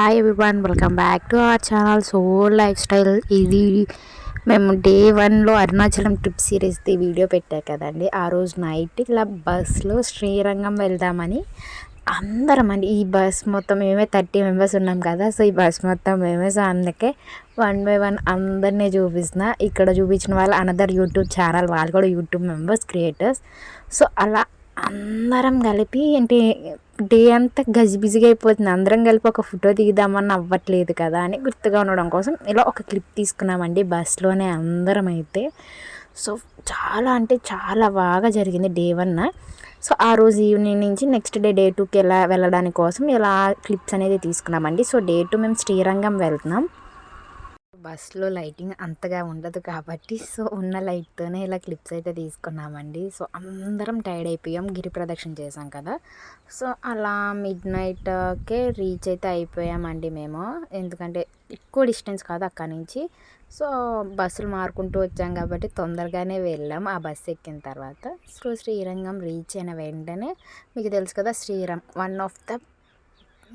Hi everyone welcome back to our channel so lifestyle ఇది మేము day వన్లో Arunachalam trip సిరీస్ది video పెట్టా కదండి. ఆ రోజు నైట్ ఇలా బస్లో శ్రీరంగం వెళ్దామని అందరం అండి. ఈ బస్ మొత్తం మేమే థర్టీ మెంబర్స్ ఉన్నాం కదా. సో ఈ బస్ మొత్తం మేమే. సో అందుకే వన్ బై వన్ అందరినీ చూపిస్తున్న. ఇక్కడ చూపించిన వాళ్ళు అనదర్ యూట్యూబ్ ఛానల్ వాళ్ళు కూడా యూట్యూబ్ మెంబర్స్ క్రియేటర్స్ సో అలా అందరం కలిపి అంటే డే అంతా గజిబిజిగా అయిపోతుంది. అందరం కలిపి ఒక ఫోటో దిగుదామని అవ్వట్లేదు కదా అని గుర్తుగా ఉండడం కోసం ఇలా ఒక క్లిప్ తీసుకున్నామండి బస్లోనే అందరం అయితే. సో చాలా అంటే చాలా బాగా జరిగింది డే వన్. సో ఆ రోజు ఈవినింగ్ నుంచి నెక్స్ట్ డే డే టూకి ఎలా వెళ్ళడానికి కోసం ఇలా క్లిప్స్ అనేది తీసుకున్నామండి. సో డే టూ మేము శ్రీరంగం వెళ్తున్నాం. బస్లో లైటింగ్ అంతగా ఉండదు కాబట్టి సో ఉన్న లైట్తోనే ఇలా క్లిప్స్ అయితే తీసుకున్నామండి. సో అందరం టైర్డ్ అయిపోయాం గిరి ప్రదక్షిణ చేసాం కదా. సో అలా మిడ్ నైట్కే రీచ్ అయితే అయిపోయామండి మేము. ఎందుకంటే ఎక్కువ డిస్టెన్స్ కాదు అక్కడి నుంచి. సో బస్సులు మారుకుంటూ వచ్చాం కాబట్టి తొందరగానే వెళ్ళాం ఆ బస్సు ఎక్కిన తర్వాత. సో శ్రీరంగం రీచ్ అయిన వెంటనే మీకు తెలుసు కదా Srirangam one of the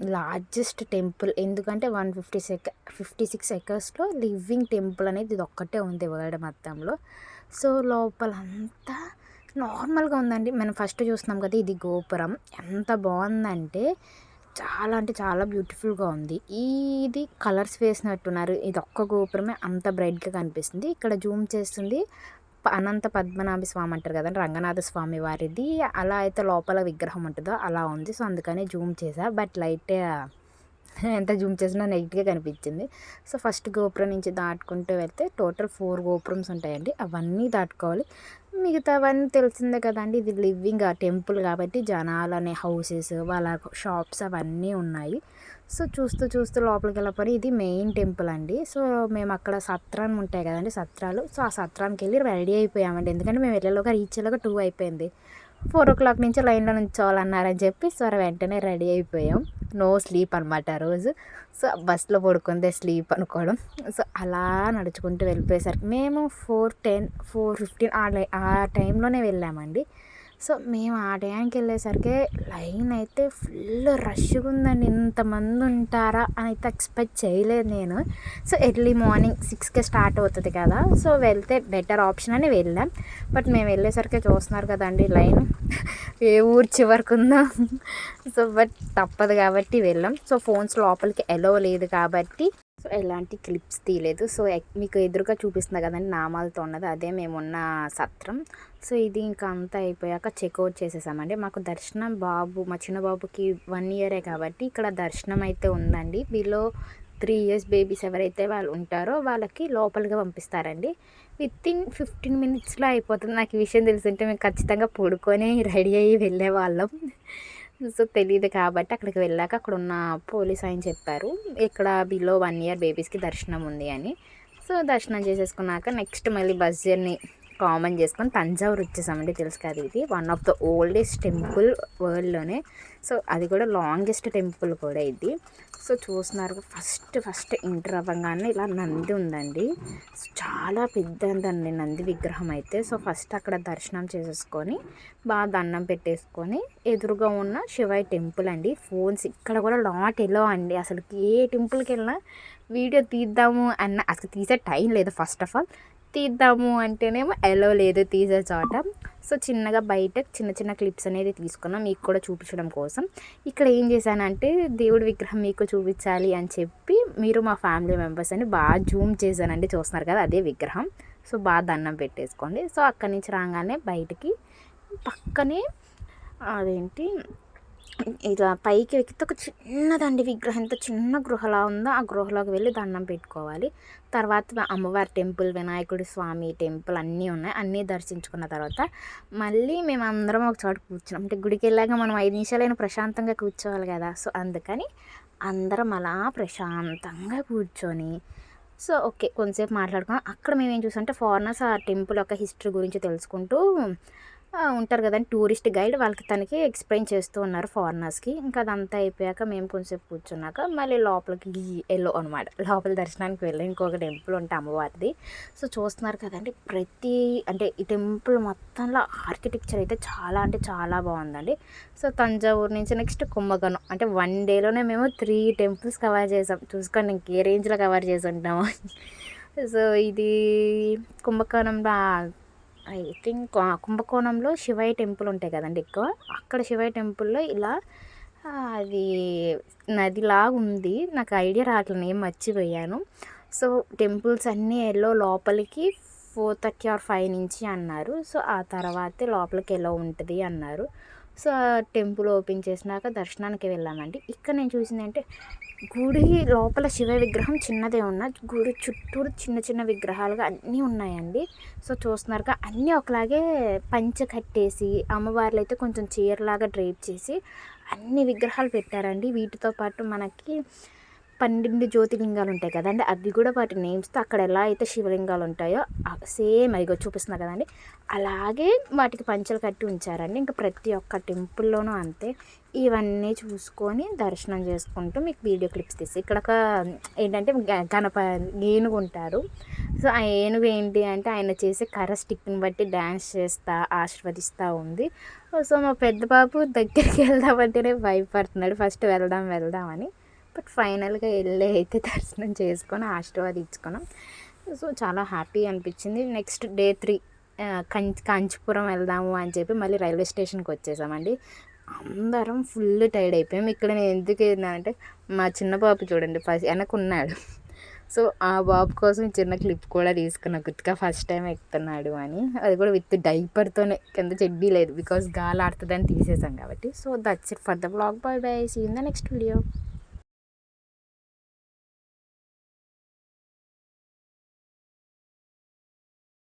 largest temple. ఎందుకంటే వన్ ఫిఫ్టీ సెక ఫిఫ్టీ సిక్స్ ఎకర్స్లో లివింగ్ టెంపుల్ అనేది ఇది ఒక్కటే ఉంది వరల్డ్ మొత్తంలో. సో లోపల అంతా నార్మల్గా ఉందండి. మనం ఫస్ట్ చూస్తున్నాం కదా ఇది గోపురం. ఎంత బాగుందంటే చాలా అంటే చాలా బ్యూటిఫుల్గా ఉంది. ఇది కలర్స్ వేసినట్టున్నారు. ఇది ఒక్క గోపురమే అంత బ్రైట్గా కనిపిస్తుంది. ఇక్కడ జూమ్ చేస్తుంది అనంత పద్మనాభ స్వామి అంటారు కదండి రంగనాథ స్వామి వారిది. అలా అయితే లోపల విగ్రహం ఉంటుందో అలా ఉంది. సో అందుకని జూమ్ చేసా బట్ లైట్ ఎంత జూమ్ చేసినా నెగిట్గా కనిపించింది. సో ఫస్ట్ గోపురం నుంచి దాటుకుంటూ వెళ్తే టోటల్ ఫోర్ గోపురమ్స్ ఉంటాయండి. అవన్నీ దాటుకోవాలి. మిగతావన్నీ తెలిసిందే కదండి. ఇది లివింగ్ టెంపుల్ కాబట్టి జనాలు అనే హౌసెస్ వాళ్ళ షాప్స్ అవన్నీ ఉన్నాయి. సో చూస్తూ చూస్తూ లోపలికి వెళ్ళిపోయి ఇది మెయిన్ టెంపుల్ అండి. సో మేము అక్కడ సత్రం ఉంటాయి కదండి సత్రాలు. సో ఆ సత్రానికి వెళ్ళి రెడీ అయిపోయామండి. ఎందుకంటే మేము వెళ్ళేలోగా రీచ్ అయ్యేలాగా టూ అయిపోయింది. ఫోర్ ఓ క్లాక్ నుంచి లైన్లో నుంచోవాలన్నారని చెప్పి సో వెంటనే రెడీ అయిపోయాం. నో స్లీప్ అనమాట ఆ రోజు. సో బస్సులో పడుకుందే స్లీప్ అనుకోవడం. సో అలా నడుచుకుంటూ వెళ్ళిపోయేసరికి మేము ఫోర్ టెన్ ఫోర్ ఫిఫ్టీన్ ఆ ఆ టైంలోనే వెళ్ళామండి. సో మేము ఆ టయానికి వెళ్ళేసరికి లైన్ అయితే ఫుల్ రష్గా ఉందండి ఇంతమంది ఉంటారా అని అయితే ఎక్స్పెక్ట్ చేయలేదు నేను. సో ఎర్లీ మార్నింగ్ సిక్స్కే స్టార్ట్ అవుతుంది కదా. సో వెళ్తే బెటర్ ఆప్షన్ అని వెళ్ళాం. బట్ మేము వెళ్ళేసరికి చూస్తున్నారు కదండి లైన్. ఏ ఊరు చివరికి ఉందా సో బట్ తప్పదు కాబట్టి వెళ్ళాం. సో ఫోన్స్ లోపలికి ఎలో లేదు కాబట్టి సో ఎలాంటి క్లిప్స్ తీయలేదు. సో మీకు ఎదురుగా చూపిస్తుంది కదండి నామాలతో ఉన్నది. అదే మేమున్న సత్రం. సో ఇది ఇంకా అంతా అయిపోయాక చెక్అవుట్ చేసేసామండి. మాకు దర్శనం బాబు మా చిన్న బాబుకి వన్ ఇయరే కాబట్టి ఇక్కడ దర్శనం అయితే ఉందండి. బిలో త్రీ ఇయర్స్ బేబీస్ ఎవరైతే వాళ్ళు ఉంటారో వాళ్ళకి లోపలిగా పంపిస్తారండి. విత్ ఇన్ ఫిఫ్టీన్ మినిట్స్లో అయిపోతుంది. నాకు ఈ విషయం తెలుసుంటే మేము ఖచ్చితంగా పడుకొని రెడీ అయ్యి వెళ్ళే వాళ్ళం. సో తెలియదు కాబట్టి అక్కడికి వెళ్ళాక అక్కడ ఉన్న పోలీస్ ఆయన చెప్పారు. ఇక్కడ బిలో వన్ ఇయర్ బేబీస్కి దర్శనం ఉంది అని. సో దర్శనం చేసేసుకున్నాక నెక్స్ట్ మళ్ళీ బస్ జర్నీ కామన్ చేసుకొని తంజావూరు వచ్చేసామండి తెలుసు కదా ఇది. One of the oldest temple వరల్డ్లోనే so అది కూడా లాంగెస్ట్ టెంపుల్ కూడా ఇది. సో చూస్తున్నారు ఫస్ట్ ఫస్ట్ ఎంటర్ అవ్వగానే ఇలా నంది ఉందండి. చాలా పెద్దదండి నంది విగ్రహం అయితే. సో ఫస్ట్ అక్కడ దర్శనం చేసేసుకొని బాగా దండం పెట్టేసుకొని ఎదురుగా ఉన్న శివాయి టెంపుల్ అండి. ఫోన్స్ ఇక్కడ కూడా లాట్ ఎలో అండి. అసలు ఏ టెంపుల్కి వెళ్ళినా వీడియో తీద్దాము అన్న అసలు తీసే టైం లేదు ఫస్ట్ ఆఫ్ ఆల్ తీద్దాము అంటేనేమో ఎలో లేదు తీసే చోట సో చిన్నగా బయట చిన్న చిన్న క్లిప్స్ అనేది తీసుకున్నాం. మీకు కూడా చూపించడం కోసం. ఇక్కడ ఏం చేశానంటే దేవుడి విగ్రహం మీకు చూపించాలి అని చెప్పి మీరు మా ఫ్యామిలీ మెంబర్స్ అని బాగా జూమ్ చేశానండి. చూస్తున్నారు కదా అదే విగ్రహం. సో బాగా దండం పెట్టేసుకోండి. సో అక్కడి నుంచి రాగానే బయటికి పక్కనే అదేంటి ఇలా పైకి ఎక్కితే ఒక చిన్నదండి విగ్రహం. ఎంత చిన్న గృహలా ఉందో ఆ గృహలోకి వెళ్ళి దండం పెట్టుకోవాలి. తర్వాత అమ్మవారి టెంపుల్ వినాయకుడి స్వామి టెంపుల్ అన్నీ ఉన్నాయి. అన్నీ దర్శించుకున్న తర్వాత మళ్ళీ మేము అందరం ఒక చోట కూర్చున్నాం. అంటే గుడికి వెళ్ళాక మనం ఐదు నిమిషాలైనా ప్రశాంతంగా కూర్చోవాలి కదా. సో అందుకని అందరం అలా ప్రశాంతంగా కూర్చొని సో ఓకే కొంతసేపు మాట్లాడుకున్నాం. అక్కడ మేము ఏం చూసాం అంటే ఫారినర్స్ ఆ టెంపుల్ యొక్క హిస్టరీ గురించి తెలుసుకుంటూ ఉంటారు కదండి. టూరిస్ట్ గైడ్ వాళ్ళకి తనకి ఎక్స్ప్లెయిన్ చేస్తూ ఉన్నారు ఫారినర్స్కి. ఇంకా అదంతా అయిపోయాక మేము కొంచెంసేపు కూర్చున్నాక మళ్ళీ లోపలికి ఎల్లో అనమాట. లోపల దర్శనానికి వెళ్ళి ఇంకొక టెంపుల్ ఉంటే అమ్మవారిది. సో చూస్తున్నారు కదండి ప్రతి అంటే ఈ టెంపుల్ మొత్తంలో ఆర్కిటెక్చర్ అయితే చాలా అంటే చాలా బాగుందండి. సో తంజావూరు నుంచి నెక్స్ట్ కుంభకోణం. అంటే వన్ డేలోనే మేము త్రీ టెంపుల్స్ కవర్ చేసాం. చూసుకోండి ఇంకే రేంజ్లో కవర్ చేసి ఉంటాము. సో ఇది కుంభకోణంలో ఐ థింక్ కుంభకోణంలో శివయ్య టెంపుల్ ఉంటాయి కదండి ఎక్కువ. అక్కడ శివయ్య టెంపుల్లో ఇలా అది నదిలాగా ఉంది నాకు ఐడియా రావట్లేదు నేను మర్చిపోయాను. సో టెంపుల్స్ అన్నీ ఎల్లో లోపలికి ఫోర్ థర్టీ ఆర్ ఫైవ్ నుంచి అన్నారు. సో ఆ తర్వాతే లోపలికి ఎలా ఉంటుంది అన్నారు. సో ఆ టెంపుల్ ఓపెన్ చేసినాక దర్శనానికి వెళ్ళామండి. ఇక్కడ నేను చూసింది అంటే గుడి లోపల శివ విగ్రహం చిన్నదే ఉన్న గుడి చుట్టూరు చిన్న చిన్న విగ్రహాలుగా అన్నీ ఉన్నాయండి. సో చూస్తున్నారుగా అన్నీ ఒకలాగే పంచ కట్టేసి అమ్మవార్లు అయితే కొంచెం చీరలాగా డ్రేప్ చేసి అన్ని విగ్రహాలు పెట్టారండి. వీటితో పాటు మనకి పన్నెండు జ్యోతిలింగాలు ఉంటాయి కదండి. అవి కూడా వాటి నేమ్స్తో అక్కడ ఎలా అయితే శివలింగాలు ఉంటాయో సేమ్ అదిగో చూపిస్తున్నా కదండి. అలాగే వాటికి పంచలు కట్టి ఉంచారండి. ఇంకా ప్రతి ఒక్క టెంపుల్లోనూ అంతే. ఇవన్నీ చూసుకొని దర్శనం చేసుకుంటూ మీకు వీడియో క్లిప్స్ తీసి ఇక్కడ ఒక ఏంటంటే గ- గణప ఏనుగు ఉంటారు సో ఆ ఏనుగు ఏంటి అంటే ఆయన చేసే కర్ర స్టిక్ని బట్టి డ్యాన్స్ చేస్తా ఆశీర్వదిస్తూ ఉంది. సో మా పెద్ద బాబు దగ్గరికి వెళ్దామంటేనే భయపడుతున్నాడు. ఫస్ట్ వెళ్దాం వెళ్దామని బట్ ఫైనల్గా వెళ్ళి అయితే దర్శనం చేసుకొని ఆశీర్వాదించుకున్నాం. సో చాలా హ్యాపీ అనిపించింది. Next day three Kanchi Kanchipuram వెళ్దాము అని చెప్పి మళ్ళీ రైల్వే స్టేషన్కి వచ్చేసామండి. అందరం ఫుల్ టైర్డ్ అయిపోయాం. ఇక్కడ నేను ఎందుకు ఏంటంటే మా చిన్న బాబు చూడండి ఫస్ట్ వెనకున్నాడు. సో ఆ బాబు కోసం చిన్న క్లిప్ కూడా తీసుకున్నా. గుర్తుగా ఫస్ట్ టైం ఎక్కుతున్నాడు అని. అది కూడా విత్ డైపర్తోనే. కింద చెడ్డీ లేదు. బికాస్ గాలి ఆడుతుందని తీసేసాం కాబట్టి. So that's it for the blog. Bye bye see in the next video.